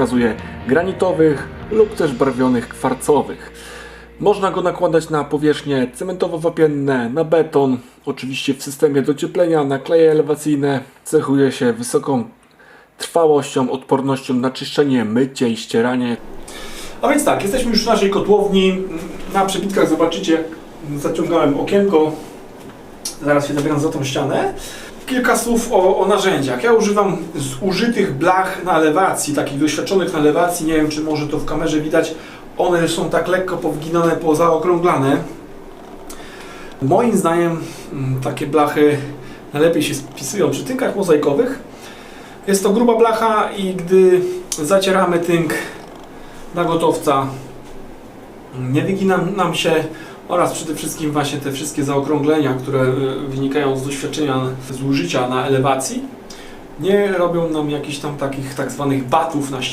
wskazuje granitowych lub też barwionych kwarcowych. Można go nakładać na powierzchnie cementowo-wapienne, na beton, oczywiście w systemie docieplenia, na kleje elewacyjne. Cechuje się wysoką trwałością, odpornością na czyszczenie, mycie i ścieranie. A więc tak, jesteśmy już w naszej kotłowni. Na przebitkach zobaczycie, zaciągałem okienko. Zaraz się zabieram za tą ścianę. Kilka słów o, o narzędziach. Ja używam zużytych blach na elewacji, takich doświadczonych na elewacji. Nie wiem, czy może to w kamerze widać. One są tak lekko powginane, pozaokrąglane. Moim zdaniem mm, takie blachy najlepiej się spisują przy tynkach mozaikowych. Jest to gruba blacha i gdy zacieramy tynk na gotowca, nie wygina nam się oraz przede wszystkim właśnie te wszystkie zaokrąglenia, które y, wynikają z doświadczenia zużycia na elewacji, nie robią nam jakichś tam takich tak zwanych batów na ścianie.